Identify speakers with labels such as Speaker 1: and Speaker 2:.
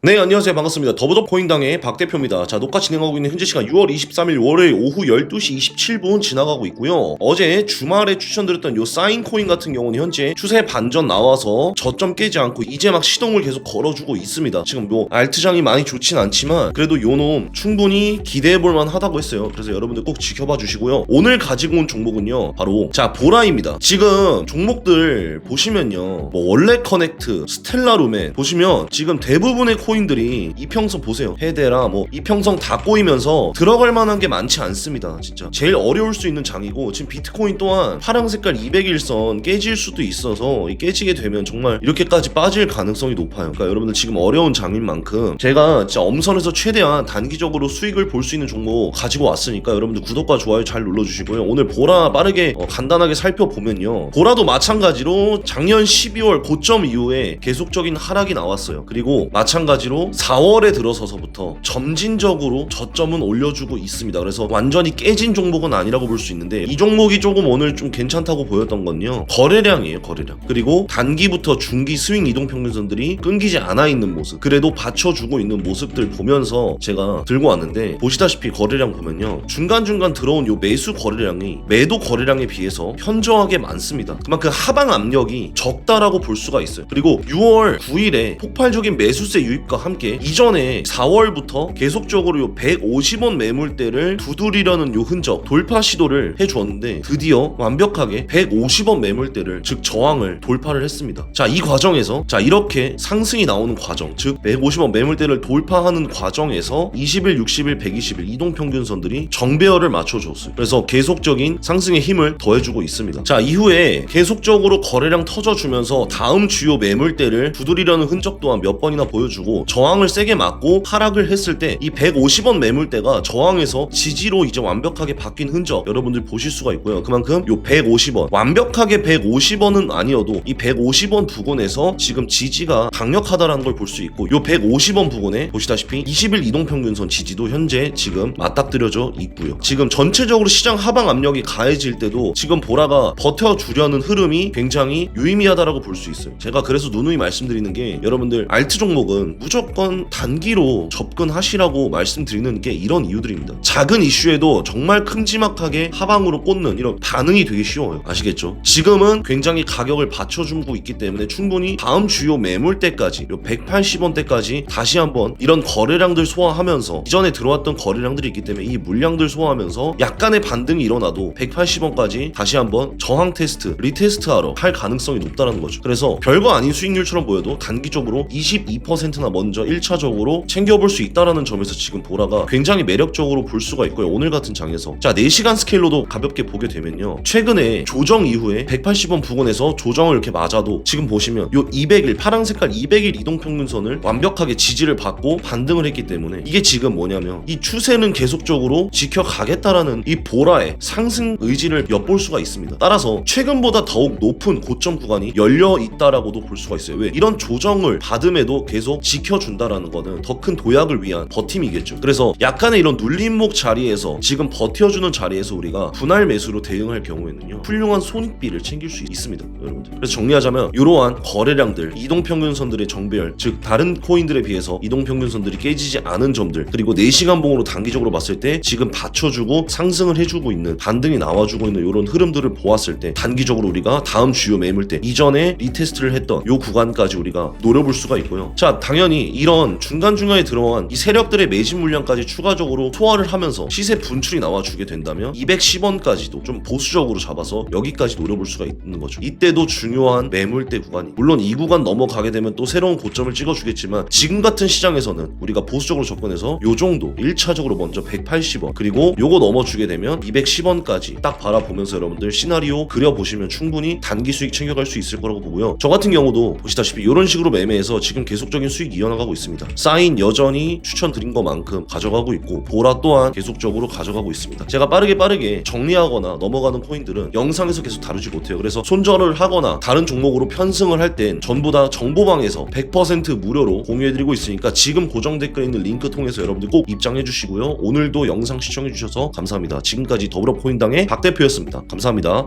Speaker 1: 네 안녕하세요. 반갑습니다. 더보더 코인당의 박 대표입니다. 자 녹화 진행하고 있는 현재 시간 6월 23일 월요일 오후 12시 27분 지나가고 있고요. 어제 주말에 추천드렸던 요 사인 코인 같은 경우는 현재 추세 반전 나와서 저점 깨지 않고 이제 막 시동을 계속 걸어주고 있습니다. 지금 뭐 알트장이 많이 좋진 않지만 그래도 요놈 충분히 기대해볼 만하다고 했어요. 그래서 여러분들 꼭 지켜봐 주시고요. 오늘 가지고 온 종목은요 바로 자 보라입니다. 지금 종목들 보시면요 뭐 원래 커넥트 스텔라룸에 보시면 지금 대부분의 코인들이 이평선 보세요. 헤데라 뭐 이평선 다 꼬이면서 들어갈 만한 게 많지 않습니다. 진짜 제일 어려울 수 있는 장이고 지금 비트코인 또한 파랑 색깔 200일선 깨질 수도 있어서 이 깨지게 되면 정말 이렇게까지 빠질 가능성이 높아요. 그러니까 여러분들 지금 어려운 장인 만큼 제가 진짜 엄선해서 최대한 단기적으로 수익을 볼 수 있는 종목 가지고 왔으니까 여러분들 구독과 좋아요 잘 눌러주시고요. 오늘 보라 빠르게 어, 간단하게 살펴보면요. 보라도 마찬가지로 작년 12월 고점 이후에 계속적인 하락이 나왔어요. 그리고 마찬가지 로 4월에 들어서서부터 점진적으로 저점은 올려주고 있습니다. 그래서 완전히 깨진 종목은 아니라고 볼 수 있는데 이 종목이 조금 오늘 좀 괜찮다고 보였던 건요. 거래량이에요, 거래량. 그리고 단기부터 중기 스윙 이동 평균선들이 끊기지 않아 있는 모습. 그래도 받쳐주고 있는 모습들 보면서 제가 들고 왔는데 보시다시피 거래량 보면요. 중간중간 들어온 요 매수 거래량이 매도 거래량에 비해서 현저하게 많습니다. 그만큼 하방 압력이 적다라고 볼 수가 있어요. 그리고 6월 9일에 폭발적인 매수세 유입 과 함께 이전에 4월부터 계속적으로 요 150원 매물대를 두드리려는 요 흔적 돌파 시도를 해주었는데 드디어 완벽하게 150원 매물대를 즉 저항을 돌파를 했습니다. 자 이 과정에서 자 이렇게 상승이 나오는 과정 즉 150원 매물대를 돌파하는 과정에서 20일, 60일, 120일 이동 평균선들이 정배열을 맞춰줬어요. 그래서 계속적인 상승의 힘을 더해주고 있습니다. 자 이후에 계속적으로 거래량 터져주면서 다음 주요 매물대를 두드리려는 흔적 또한 몇 번이나 보여주고 저항을 세게 맞고 하락을 했을 때 이 150원 매물대가 저항에서 지지로 이제 완벽하게 바뀐 흔적 여러분들 보실 수가 있고요. 그만큼 요 150원 완벽하게 150원은 아니어도 이 150원 부근에서 지금 지지가 강력하다라는 걸 볼 수 있고 요 150원 부근에 보시다시피 20일 이동 평균선 지지도 현재 지금 맞닥뜨려져 있고요. 지금 전체적으로 시장 하방 압력이 가해질 때도 지금 보라가 버텨주려는 흐름이 굉장히 유의미하다라고 볼 수 있어요. 제가 그래서 누누이 말씀드리는 게 여러분들 알트 종목은 무조건 단기로 접근하시라고 말씀드리는 게 이런 이유들입니다. 작은 이슈에도 정말 큼지막하게 하방으로 꽂는 이런 반응이 되게 쉬워요. 아시겠죠? 지금은 굉장히 가격을 받쳐주고 있기 때문에 충분히 다음 주요 매물대까지 요 180원대까지 다시 한번 이런 거래량들 소화하면서 이전에 들어왔던 거래량들이 있기 때문에 이 물량들 소화하면서 약간의 반등이 일어나도 180원까지 다시 한번 저항 테스트, 리테스트하러 할 가능성이 높다는 거죠. 그래서 별거 아닌 수익률처럼 보여도 단기적으로 22%나 먼저 1차적으로 챙겨볼 수 있다라는 점에서 지금 보라가 굉장히 매력적으로 볼 수가 있고요. 오늘 같은 장에서 자 4시간 스케일로도 가볍게 보게 되면요. 최근에 조정 이후에 180원 부근에서 조정을 이렇게 맞아도 지금 보시면 요 200일 파랑 색깔 200일 이동 평균선을 완벽하게 지지를 받고 반등을 했기 때문에 이게 지금 뭐냐면 이 추세는 계속적으로 지켜가겠다라는 이 보라의 상승 의지를 엿볼 수가 있습니다. 따라서 최근보다 더욱 높은 고점 구간이 열려 있다라고도 볼 수가 있어요. 왜 이런 조정을 받음에도 계속 지켜 준다라는 거는 더 큰 도약을 위한 버팀이겠죠. 그래서 약간의 이런 눌림목 자리에서 지금 버텨주는 자리에서 우리가 분할 매수로 대응할 경우에는요 훌륭한 손익비를 챙길 수 있습니다, 여러분들. 그래서 정리하자면 이러한 거래량들, 이동 평균선들의 정배열, 즉 다른 코인들에 비해서 이동 평균선들이 깨지지 않은 점들, 그리고 4시간 봉으로 단기적으로 봤을 때 지금 받쳐주고 상승을 해주고 있는 반등이 나와주고 있는 이런 흐름들을 보았을 때 단기적으로 우리가 다음 주요 매물대 이전에 리테스트를 했던 요 구간까지 우리가 노려볼 수가 있고요. 자, 당연히 이런 중간중간에 들어간 이 세력들의 매집 물량까지 추가적으로 소화를 하면서 시세 분출이 나와주게 된다면 210원까지도 좀 보수적으로 잡아서 여기까지 노려볼 수가 있는 거죠. 이때도 중요한 매물대 구간이 물론 이 구간 넘어가게 되면 또 새로운 고점을 찍어주겠지만 지금 같은 시장에서는 우리가 보수적으로 접근해서 요 정도 1차적으로 먼저 180원 그리고 요거 넘어주게 되면 210원까지 딱 바라보면서 여러분들 시나리오 그려보시면 충분히 단기 수익 챙겨갈 수 있을 거라고 보고요. 저 같은 경우도 보시다시피 이런 식으로 매매해서 지금 계속적인 수익 이어나가고 있습니다. 사인 여전히 추천드린 것만큼 가져가고 있고 보라 또한 계속적으로 가져가고 있습니다. 제가 빠르게 빠르게 정리하거나 넘어가는 코인들은 영상에서 계속 다루지 못해요. 그래서 손절을 하거나 다른 종목으로 편승을 할 땐 전부 다 정보방에서 100% 무료로 공유해드리고 있으니까 지금 고정 댓글에 있는 링크 통해서 여러분들 꼭 입장해 주시고요. 오늘도 영상 시청해 주셔서 감사합니다. 지금까지 더불어 코인당의 박 대표였습니다. 감사합니다.